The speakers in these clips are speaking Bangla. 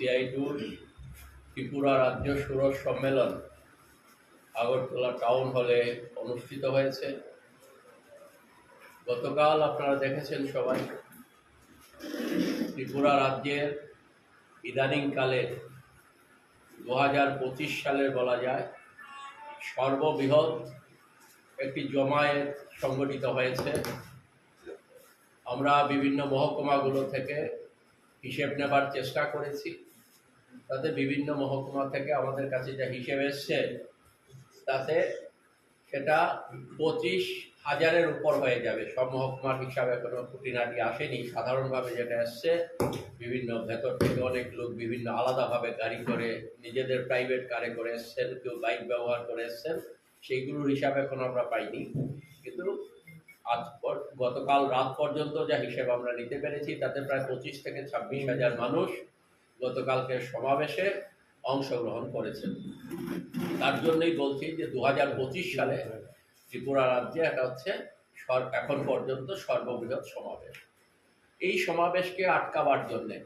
সিআই টুর ত্রিপুরা রাজ্য ষোড়শ সম্মেলন আগরতলা টাউন হলে অনুষ্ঠিত হয়েছে। গতকাল আপনারা দেখেছেন সবাই, ত্রিপুরা রাজ্যের ইদানিংকালে দু হাজার পঁচিশ সালের বলা যায় সর্ববৃহৎ একটি জমায়েত সংগঠিত হয়েছে। আমরা বিভিন্ন মহকুমাগুলো থেকে হিসেব নেবার চেষ্টা করেছি। তাতে বিভিন্ন মহকুমা থেকে আমাদের কাছে যা হিসেব এসছে, তাতে সেটা পঁচিশ হাজারের উপর হয়ে যাবে। সব মহকুমার হিসাবে কোনো খুঁটিনাটি আসেনি। সাধারণভাবে যেটা এসছে, বিভিন্ন ভেতর থেকে অনেক লোক বিভিন্ন আলাদাভাবে গাড়ি করে, নিজেদের প্রাইভেট কারে করে এসছেন, কেউ বাইক ব্যবহার করে এসছেন, সেইগুলোর হিসাব এখন আমরা পাইনি। কিন্তু আজ গতকাল রাত পর্যন্ত যা হিসেব আমরা নিতে পেরেছি, তাতে প্রায় পঁচিশ থেকে ছাব্বিশ হাজার মানুষ গতকালকে সমাবেশে অংশগ্রহণ করেছেন। তার জন্যই বলছি যে দু হাজার পঁচিশ সালে ত্রিপুরা রাজ্যে এটা হচ্ছে এখন পর্যন্ত সর্ববৃহৎ সমাবেশ। এই সমাবেশকে আটকাবার জন্যে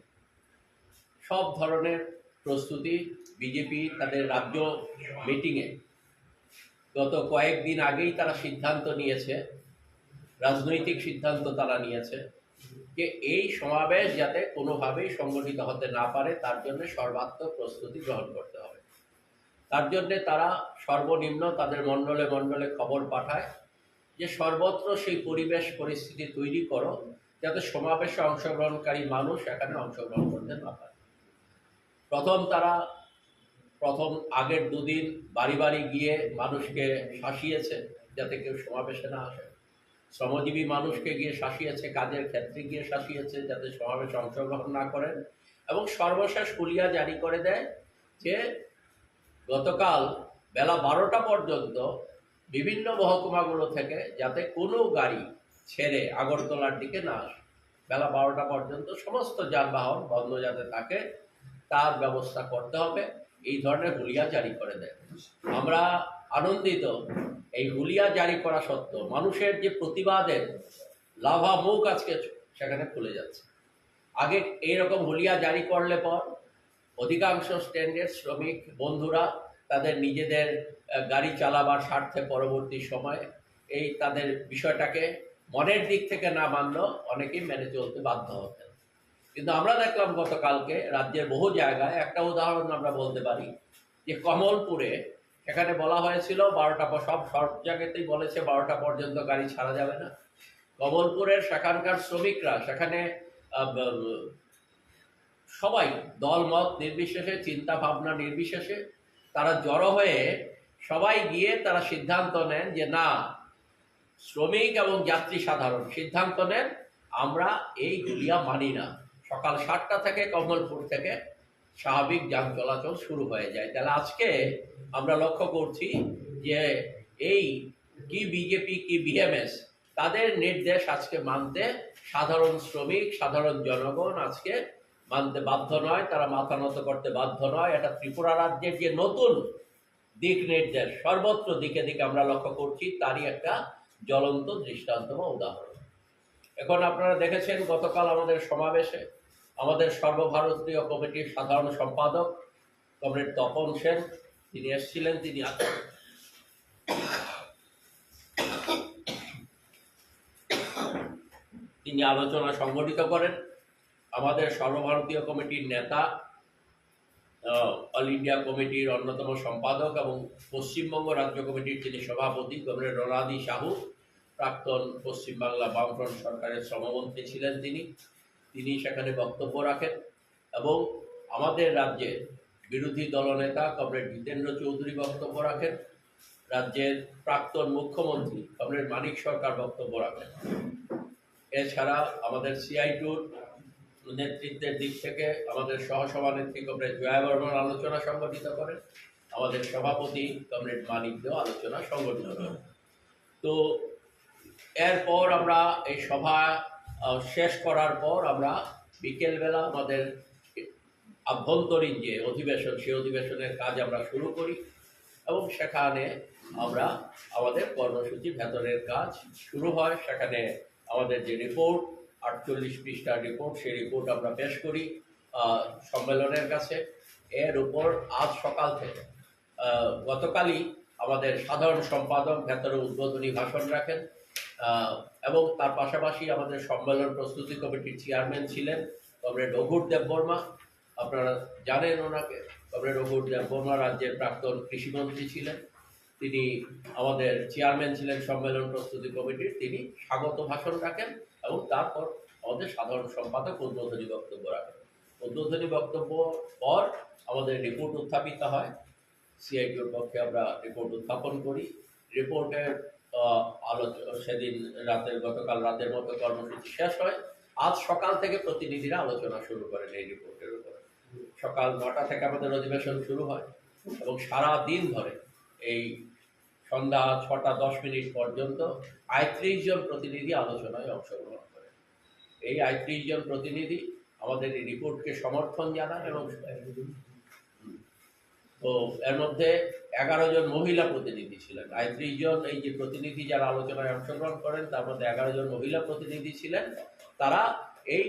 সব ধরনের প্রস্তুতি বিজেপি তাদের রাজ্য মিটিংয়ে গত কয়েকদিন আগেই তারা সিদ্ধান্ত নিয়েছে, রাজনৈতিক সিদ্ধান্ত তারা নিয়েছে। যে এই সমাবেশ যাতে কোনোভাবেই সংগঠিত হতে না পারে, তার জন্য সর্বাত্মক প্রস্তুতি গ্রহণ করতে হবে। তার জন্যে তারা সর্বনিম্ন তাদের মণ্ডলে মণ্ডলে খবর পাঠায় যে সর্বত্র সেই পরিবেশ পরিস্থিতি তৈরি করো, যাতে সমাবেশে অংশগ্রহণকারী মানুষ এখানে অংশগ্রহণ করতে না পারে। প্রথম তারা প্রথম আগের দুদিন বাড়ি বাড়ি গিয়ে মানুষকে শাসিয়েছে, যাতে কেউ সমাবেশে না আসে। শ্রমজীবী মানুষকে গিয়ে শাসিয়েছে, কাজের ক্ষেত্রে গিয়ে শাসিয়েছে যাতে সমাবেশে অংশগ্রহণ না করেন এবং সর্বশেষ হুলিয়া জারি করে দেয় যে গতকাল বেলা বারোটা পর্যন্ত বিভিন্ন মহকুমাগুলো থেকে যাতে কোনো গাড়ি ছেড়ে আগরতলার দিকে না আসে। বেলা বারোটা পর্যন্ত সমস্ত যানবাহন বন্ধ যাতে থাকে, তার ব্যবস্থা করতে হবে। এই ধরনের হুলিয়া জারি করে দেয়। আমরা আনন্দিত, এই হুলিয়া জারি করা সত্ত্বেও মানুষের যে প্রতিবাদের লাভা মুখ আজকে সেখানে খুলে যাচ্ছে। আগে এইরকম হুলিয়া জারি করলে পর অধিকাংশ স্ট্যান্ডের শ্রমিক বন্ধুরা তাদের নিজেদের গাড়ি চালাবার স্বার্থে পরবর্তী সময়ে এই তাদের বিষয়টাকে মনের দিক থেকে না মানলেও অনেকেই মেনে চলতে বাধ্য হতেন। কিন্তু আমরা দেখলাম গতকালকে রাজ্যের বহু জায়গায় একটা উদাহরণ আমরা বলতে পারি যে কমলপুরে সেখানে বলা হয়েছিল বারোটা সব সব জায়গাতেই বলেছে বারোটা পর্যন্ত গাড়ি ছাড়া যাবে না। কমলপুরের সেখানকার শ্রমিকরা, সেখানে সবাই দলমত নির্বিশেষে, চিন্তা ভাবনা নির্বিশেষে, তারা জড়ো হয়ে সবাই গিয়ে তারা সিদ্ধান্ত নেন যে না, শ্রমিক এবং যাত্রী সাধারণ সিদ্ধান্ত নেন, আমরা এই গুলিয়া মানি না। সকাল সাতটা থেকে কমলপুর থেকে স্বাভাবিক যান চলাচল শুরু হয়ে যায়। তাহলে আজকে আমরা লক্ষ্য করছি যে এই কি বিজেপি কি বিএমএস তাদের নির্দেশ আজকে মানতে সাধারণ শ্রমিক, সাধারণ জনগণ আজকে মানতে বাধ্য নয়। তারা মাথা নত করতে বাধ্য নয়। এটা ত্রিপুরা রাজ্যের যে নতুন দিক নির্দেশ, সর্বত্র দিকে দিকে আমরা লক্ষ্য করছি, তারই একটা জ্বলন্ত দৃষ্টান্ত উদাহরণ। এখন আপনারা দেখেছেন গতকাল আমাদের সমাবেশে আমাদের সর্বভারতীয় কমিটির সাধারণ সম্পাদক কমরেড তপন সেন, তিনি এসেছিলেন, তিনি আছেন। তিনি আলোচনা সংগঠিত করেন। আমাদের সর্বভারতীয় কমিটির নেতা অল ইন্ডিয়া কমিটির অন্যতম সম্পাদক এবং পশ্চিমবঙ্গ রাজ্য কমিটির যিনি সভাপতি, কমরেড রনাদি সাহু, প্রাক্তন পশ্চিমবাংলা বামফ্রন্ট সরকারের শ্রমমন্ত্রী ছিলেন তিনি। তিনি সেখানে বক্তব্য রাখেন এবং আমাদের রাজ্যের বিরোধী দলনেতা কমরেড জিতেন্দ্র চৌধুরী বক্তব্য রাখেন। রাজ্যের প্রাক্তন মুখ্যমন্ত্রী কমরেড মানিক সরকার বক্তব্য রাখেন। এছাড়া আমাদের সিআই টুর নেতৃত্বের দিক থেকে আমাদের সহসভানেত্রী কমরেড জয়া বর্মন আলোচনা সংগঠিত করেন। আমাদের সভাপতি কমরেড মানিক দেও আলোচনা সংগঠিত করেন। তো এরপর আমরা এই সভা শেষ করার পর আমরা বিকেলবেলা আমাদের আভ্যন্তরীণ যে অধিবেশন, সেই অধিবেশনের কাজ আমরা শুরু করি এবং সেখানে আমরা আমাদের কর্মসূচি ভেতরের কাজ শুরু হয়। সেখানে আমাদের যে রিপোর্ট আটচল্লিশ পৃষ্ঠার রিপোর্ট সেই রিপোর্ট আমরা পেশ করি সম্মেলনের কাছে। এর উপর আজ সকাল থেকে গতকালই আমাদের সাধারণ সম্পাদক ভেতরে উদ্বোধনী ভাষণ রাখেন। এবং তার পাশাপাশি আমাদের সম্মেলন প্রস্তুতি কমিটির চেয়ারম্যান ছিলেন কমরেড রঘুর দেব বর্মা। আপনারা জানেন ওনাকে, কমরেড রঘুর দেব বর্মা রাজ্যের প্রাক্তন কৃষিমন্ত্রী ছিলেন। তিনি আমাদের চেয়ারম্যান ছিলেন সম্মেলন প্রস্তুতি কমিটির। তিনি স্বাগত ভাষণ রাখেন এবং তারপর আমাদের সাধারণ সম্পাদক উদ্বোধনী বক্তব্য রাখেন। উদ্বোধনী বক্তব্য পর আমাদের রিপোর্ট উত্থাপিত হয়। সিআইটির পক্ষে আমরা রিপোর্ট উত্থাপন করি। রিপোর্টের আলোচনা সেদিন রাতের, গতকাল রাতের মতো কর্মসূচি শেষ হয়। আজ সকাল থেকে প্রতিনিধিরা আলোচনা শুরু করেন এই রিপোর্টের উপরে। সকাল নটা থেকে আমাদের অধিবেশন শুরু হয় এবং সারা দিন ধরে এই সন্ধ্যা ছটা দশ মিনিট পর্যন্ত আয়ত্রিশ জন প্রতিনিধি আলোচনায় অংশগ্রহণ করে এই আয়ত্রিশ জন প্রতিনিধি আমাদের এই রিপোর্টকে সমর্থন জানান এবং তো এর মধ্যে এগারো জন মহিলা প্রতিনিধি ছিলেন। আয়ত্রিশ জন, এই যে প্রতিনিধি যারা আলোচনায় অংশগ্রহণ করেন তার মধ্যে এগারো জন মহিলা প্রতিনিধি ছিলেন। তারা এই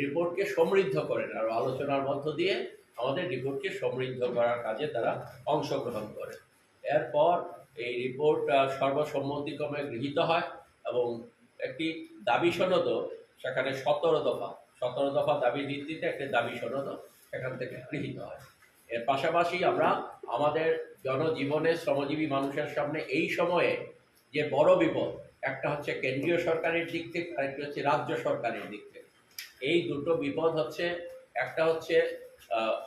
রিপোর্টকে সমৃদ্ধ করেন আর আলোচনার মধ্য দিয়ে আমাদের রিপোর্টকে সমৃদ্ধ করার কাজে তারা অংশগ্রহণ করে। এরপর এই রিপোর্ট সর্বসম্মতিক্রমে গৃহীত হয় এবং একটি দাবি সনদও সেখানে সতেরো দফা সতেরো দফা দাবির ভিত্তিতে একটি দাবি সনদও সেখান থেকে গৃহীত হয়। এর পাশাপাশি আমরা আমাদের জনজীবনে শ্রমজীবী মানুষের সামনে এই সময়ে যে বড় বিপদ, একটা হচ্ছে কেন্দ্রীয় সরকারের দিক থেকে, আরেকটা হচ্ছে রাজ্য সরকারের দিক থেকে। এই দুটো বিপদ হচ্ছে, একটা হচ্ছে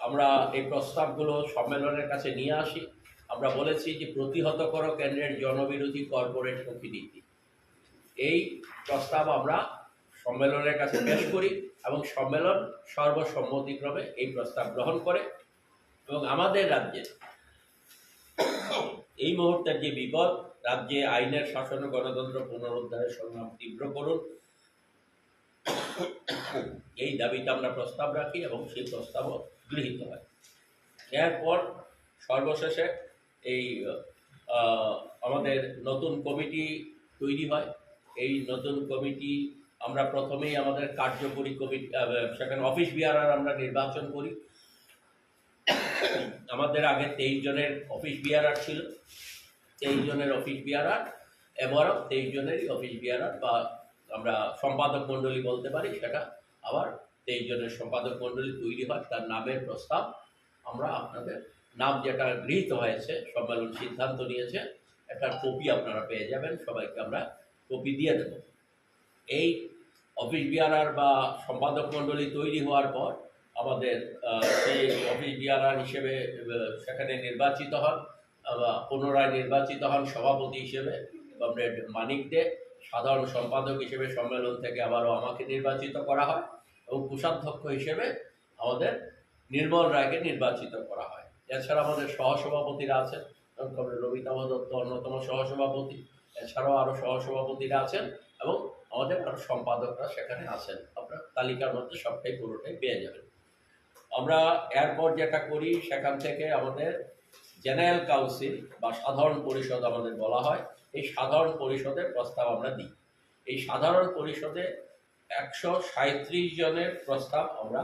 আমরা এই প্রস্তাবগুলো সম্মেলনের কাছে নিয়ে আসি। আমরা বলেছি যে প্রতিহত করো কেন্দ্রের জনবিরোধী কর্পোরেট নীতি এই প্রস্তাব আমরা সম্মেলনের কাছে পেশ করি এবং সম্মেলন সর্বসম্মতিক্রমে এই প্রস্তাব গ্রহণ করে এবং আমাদের রাজ্যে এই মুহূর্তের যে বিপদ, রাজ্যে আইনের শাসন গণতন্ত্র পুনরুদ্ধারের সংগ্রাম তীব্র করুন। এই দাবিতে আমরা প্রস্তাব রাখি এবং সেই প্রস্তাবও গৃহীত হয়। এরপর সর্বশেষে এই আমাদের নতুন কমিটি তৈরি হয়। এই নতুন কমিটি আমরা প্রথমেই আমাদের কার্যকরী কমিটি সেখানে অফিস বিহারার আমরা নির্বাচন করি। আমাদের আগে তেইশ জনের অফিস বিয়ারার ছিল। তেইশ জনের অফিস বিয়ারার এবারও তেইশ জনেরই অফিস বিয়ারার বা আমরা সম্পাদক মণ্ডলী বলতে পারি সেটা। আবার তেইশ জনের সম্পাদক মণ্ডলী তৈরি হয়, তার নামের প্রস্তাব আমরা আপনাদের, নাম যেটা গৃহীত হয়েছে, সম্মেলন সিদ্ধান্ত নিয়েছে, এটার কপি আপনারা পেয়ে যাবেন, সবাইকে আমরা কপি দিয়ে দেব। এই অফিস বিয়ারার বা সম্পাদক মণ্ডলী তৈরি হওয়ার পর আমাদের সেই অফিস বিয়ারার হিসেবে সেখানে নির্বাচিত হন পুনরায় নির্বাচিত হন সভাপতি হিসেবে, কমরেড মানিক দে, সাধারণ সম্পাদক হিসেবে সম্মেলন থেকে আবারও আমাকে নির্বাচিত করা হয় এবং কোষাধ্যক্ষ হিসেবে আমাদের নির্মল রায়কে নির্বাচিত করা হয়। এছাড়া আমাদের সহসভাপতিরা আছেন কমরেড রবিতাভ দত্ত অন্যতম সহসভাপতি, এছাড়াও আরও সহসভাপতিরা আছেন এবং আমাদের আরও সম্পাদকরা সেখানে আছেন। আপনার তালিকার মধ্যে সবটাই পুরোটাই পেয়ে যাবেন। আমরা এরপর যেটা করি, সেখান থেকে আমাদের জেনারেল কাউন্সিল বা সাধারণ পরিষদ আমাদের বলা হয়, এই সাধারণ পরিষদের প্রস্তাব আমরা দিই। এই সাধারণ পরিষদে একশো জনের প্রস্তাব আমরা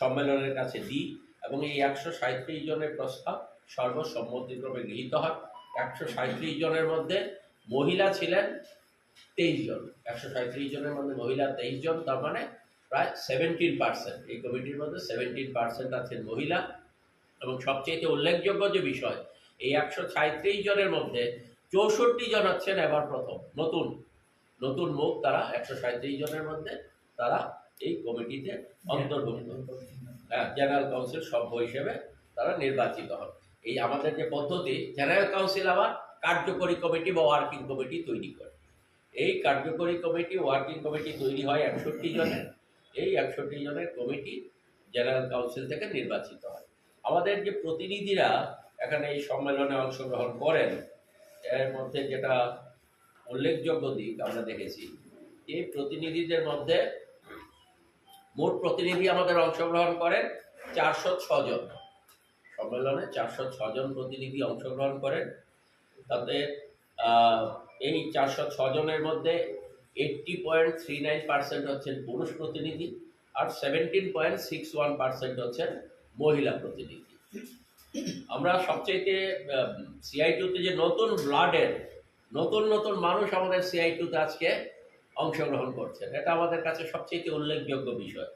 সম্মেলনের কাছে দিই এবং এই একশো সাঁত্রিশ জনের প্রস্তাব সর্বসম্মতিক্রমে গৃহীত হয়। একশো সাঁত্রিশ জনের মধ্যে মহিলা ছিলেন তেইশ জন। একশো সাঁত্রিশ জনের মধ্যে মহিলা তেইশ জন, তার মানে প্রায় সেভেন্টিন পার্সেন্ট এই কমিটির মধ্যে সেভেন্টিন পার্সেন্ট আছেন মহিলা। এবং সবচেয়ে উল্লেখযোগ্য যে বিষয়, এই একশো সাঁত্রিশ জনের মধ্যে চৌষট্টি জন হচ্ছেন এবার প্রথম, নতুন। নতুন মুখ তারা, একশো সাঁত্রিশ জনের মধ্যে তারা এই কমিটিতে অন্তর্ভুক্ত। হ্যাঁ জেনারেল কাউন্সিল সভ্য হিসেবে তারা নির্বাচিত হন। এই আমাদের যে পদ্ধতি, জেনারেল কাউন্সিল আবার কার্যকরী কমিটি বা ওয়ার্কিং কমিটি তৈরি করে। এই কার্যকরী কমিটি, ওয়ার্কিং কমিটি তৈরি হয় একষট্টি জনের। এই একষট্টি জনের কমিটি জেনারেল কাউন্সিল থেকে নির্বাচিত হয়। আমাদের যে প্রতিনিধিরা এখানে এই সম্মেলনে অংশগ্রহণ করেন, এর মধ্যে যেটা উল্লেখযোগ্য দিক আমরা দেখেছি, এই প্রতিনিধিদের মধ্যে মোট প্রতিনিধি আমাদের অংশগ্রহণ করেন চারশো ছজন সম্মেলনে চারশো ছজন প্রতিনিধি অংশগ্রহণ করেন। তাতে এই চারশো ছজনের মধ্যে eighty point three nine percent হচ্ছেন পুরুষ প্রতিনিধি আর seventeen point six one percent হচ্ছেন মহিলা প্রতিনিধি। আমরা সবচেয়ে সিআই টুতে যে নতুন ব্লাডের নতুন নতুন মানুষ আমাদের সিআই টুতে আজকে অংশগ্রহণ করছেন, এটা আমাদের কাছে সবচেয়ে উল্লেখযোগ্য বিষয়।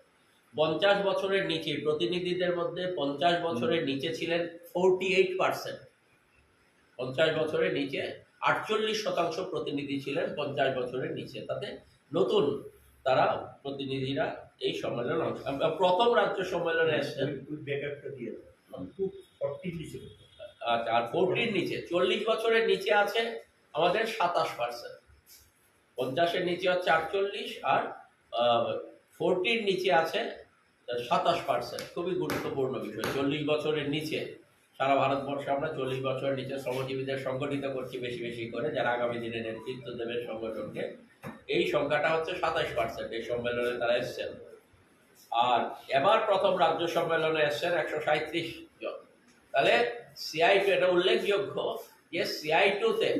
পঞ্চাশ বছরের নিচে, প্রতিনিধিদের মধ্যে পঞ্চাশ বছরের নিচে ছিলেন ফোরটি এইট পার্সেন্ট পঞ্চাশ বছরের নিচে আটচল্লিশ শতাংশ প্রতিনিধি ছিলেন পঞ্চাশ বছরের নিচে। তাতে নতুন তারা প্রতিনিধিরা এই সম্মেলনে প্রথম রাজ্য সম্মেলনে এসছেন। আচ্ছা আর ফোরটির নিচে। চল্লিশ বছরের নিচে আছে আমাদের সাতাশ পার্সেন্ট পঞ্চাশের নিচে হচ্ছে আটচল্লিশ আর ফোরটির নিচে আছে সাতাশ পার্সেন্ট খুবই গুরুত্বপূর্ণ বিষয়। চল্লিশ বছরের নিচে। সারা ভারতবর্ষে আমরা চল্লিশ বছরের নিচে শ্রমজীবীদের সংগঠিত করছি বেশি বেশি করে, যারা আগামী দিনে নেতৃত্ব দেবে সংগঠনকে। এই সংখ্যাটা হচ্ছে সাতাশ পার্সেন্ট এই সম্মেলনে তারা এসছেন। আর এবার প্রথম রাজ্য সম্মেলনে এসছেন একশো সাঁত্রিশ জন। তাহলে সিআই টু এটা উল্লেখযোগ্য যে সিআই টুতে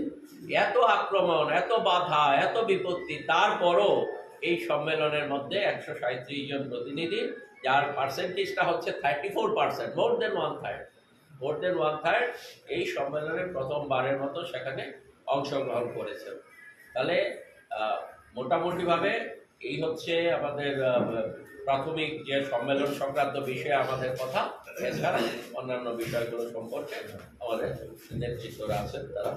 এত আক্রমণ, এত বাধা, এত বিপত্তি, তারপরও এই সম্মেলনের মধ্যে একশো সাঁত্রিশ জন প্রতিনিধি, যার পার্সেন্টেজটা হচ্ছে thirty four percent more than one third more than one third এই সম্মেলনে প্রথমবারের মতো সেখানে অংশগ্রহণ করেছেন তাহলে মোটামুটিভাবে এই হচ্ছে আমাদের প্রাথমিক যে সম্মেলন সংক্রান্ত বিষয়ে আমাদের কথা, এছাড়া অন্যান্য বিষয়গুলো সম্পর্কে আমাদের নেতৃত্বরা আছেন, তারা